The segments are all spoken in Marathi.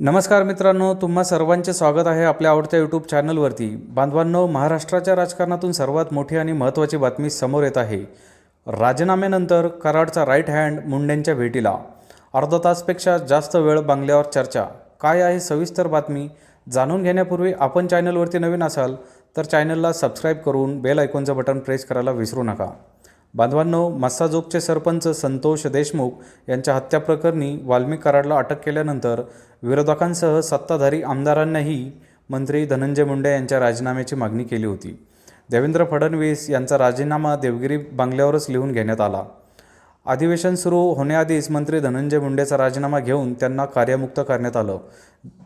नमस्कार मित्रांनो तुम्हा सर्वांचे स्वागत आहे आपल्या आवडत्या यूट्यूब चॅनलवरती. बांधवांनो महाराष्ट्राच्या राजकारणातून सर्वात मोठी आणि महत्त्वाची बातमी समोर येत आहे. राजीनाम्यानंतर कराडचा राईट हँड मुंडेंच्या भेटीला. अर्धा तासपेक्षा जास्त वेळ बांगल्यावर चर्चा. काय आहे सविस्तर बातमी? जाणून घेण्यापूर्वी आपण चॅनलवरती नवीन असाल तर चॅनलला सबस्क्राईब करून बेल आयकॉनचं बटन प्रेस करायला विसरू नका. बांधवांनो मस्साजोगचे सरपंच संतोष देशमुख यांच्या हत्याप्रकरणी वाल्मिक कराडला अटक केल्यानंतर विरोधकांसह सत्ताधारी आमदारांनाही मंत्री धनंजय मुंडे यांच्या राजीनाम्याची मागणी केली होती. देवेंद्र फडणवीस यांचा राजीनामा देवगिरी बांगल्यावरच लिहून घेण्यात आला. अधिवेशन सुरू होण्याआधीच मंत्री धनंजय मुंडेचा राजीनामा घेऊन त्यांना कार्यमुक्त करण्यात आलं.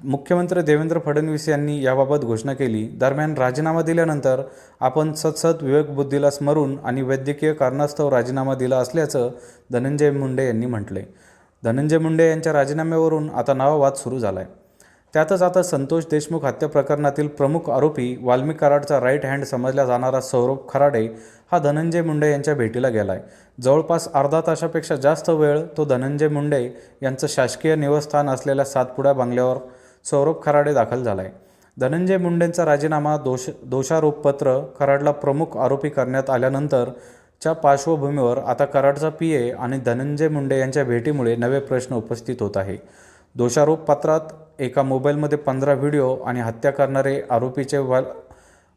मुख्यमंत्री देवेंद्र फडणवीस यांनी याबाबत घोषणा केली. दरम्यान राजीनामा दिल्यानंतर आपण सतसत विवेकबुद्धीला स्मरून आणि वैद्यकीय कारणास्तव राजीनामा दिला असल्याचं धनंजय मुंडे यांनी म्हटले धनंजय मुंडे यांच्या राजीनाम्यावरून आता नवा वाद सुरू झाला आहे त्यातच आता संतोष देशमुख हत्या प्रकरणातील प्रमुख आरोपी वाल्मिक कराडचा राईट हँड समजला जाणारा सौरभ खराडे हा धनंजय मुंडे यांच्या भेटीला गेला आहे जवळपास अर्धा तासापेक्षा जास्त वेळ तो धनंजय मुंडे यांचं शासकीय निवासस्थान असलेल्या सातपुडा बांगल्यावर सौरभ खराडे दाखल झाला आहे धनंजय मुंडेंचा राजीनामा दोष दोषारोपपत्र कराडला प्रमुख आरोपी करण्यात आल्यानंतर च्या पार्श्वभूमीवर आता कराडचा पी ए आणि धनंजय मुंडे यांच्या भेटीमुळे नवे प्रश्न उपस्थित होत आहे. दोषारोपपत्रात एका मोबाईलमध्ये पंधरा व्हिडिओ आणि हत्या करणारे आरोपीचे वाल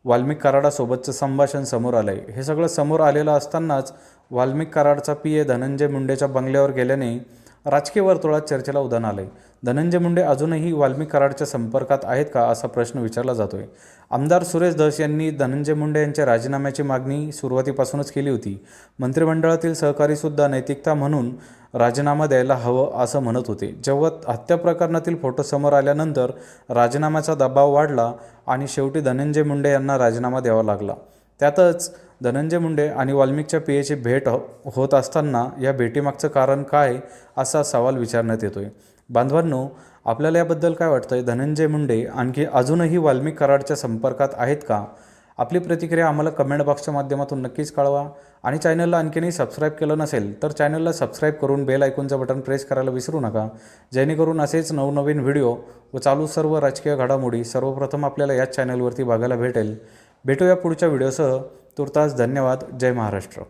वाल्मिक कराडासोबतचं संभाषण समोर आलं आहे हे सगळं समोर आलेलं असतानाच वाल्मिक कराडचा पी ए धनंजय मुंडेच्या बंगल्यावर गेल्याने राजकीय वर्तुळात चर्चेला उदाहरण आलं आहे धनंजय मुंडे अजूनही वाल्मी कराडच्या संपर्कात आहेत का असा प्रश्न विचारला जातोय. आमदार सुरेश धस यांनी धनंजय मुंडे यांच्या राजीनाम्याची मागणी सुरुवातीपासूनच केली होती. मंत्रिमंडळातील सहकारीसुद्धा नैतिकता म्हणून राजीनामा द्यायला हवं असं म्हणत होते. जेव्हा हत्या प्रकरणातील फोटो समोर आल्यानंतर राजीनाम्याचा दबाव वाढला आणि शेवटी धनंजय मुंडे यांना राजीनामा द्यावा लागला. त्यातच धनंजय मुंडे आणि वाल्मिकच्या पीएची भेट हो होत असताना या भेटीमागचं कारण काय असा सवाल विचारण्यात येतोय. बांधवांनो आपल्याला याबद्दल काय वाटतंय? धनंजय मुंडे आणखी अजूनही वाल्मिक कराडच्या संपर्कात आहेत का? आपली प्रतिक्रिया आम्हाला कमेंट बॉक्सच्या माध्यमातून नक्कीच कळवा. आणि चॅनलला आणखीनही सबस्क्राईब केलं नसेल तर चॅनलला सबस्क्राईब करून बेल आयकॉनचं बटन प्रेस करायला विसरू नका. जेणेकरून असेच नवनवीन व्हिडिओ व चालू सर्व राजकीय घडामोडी सर्वप्रथम आपल्याला याच चॅनलवरती बघायला भेटेल. भेटूया पुढच्या व्हिडिओसह. तुर्तास धन्यवाद. जय महाराष्ट्र.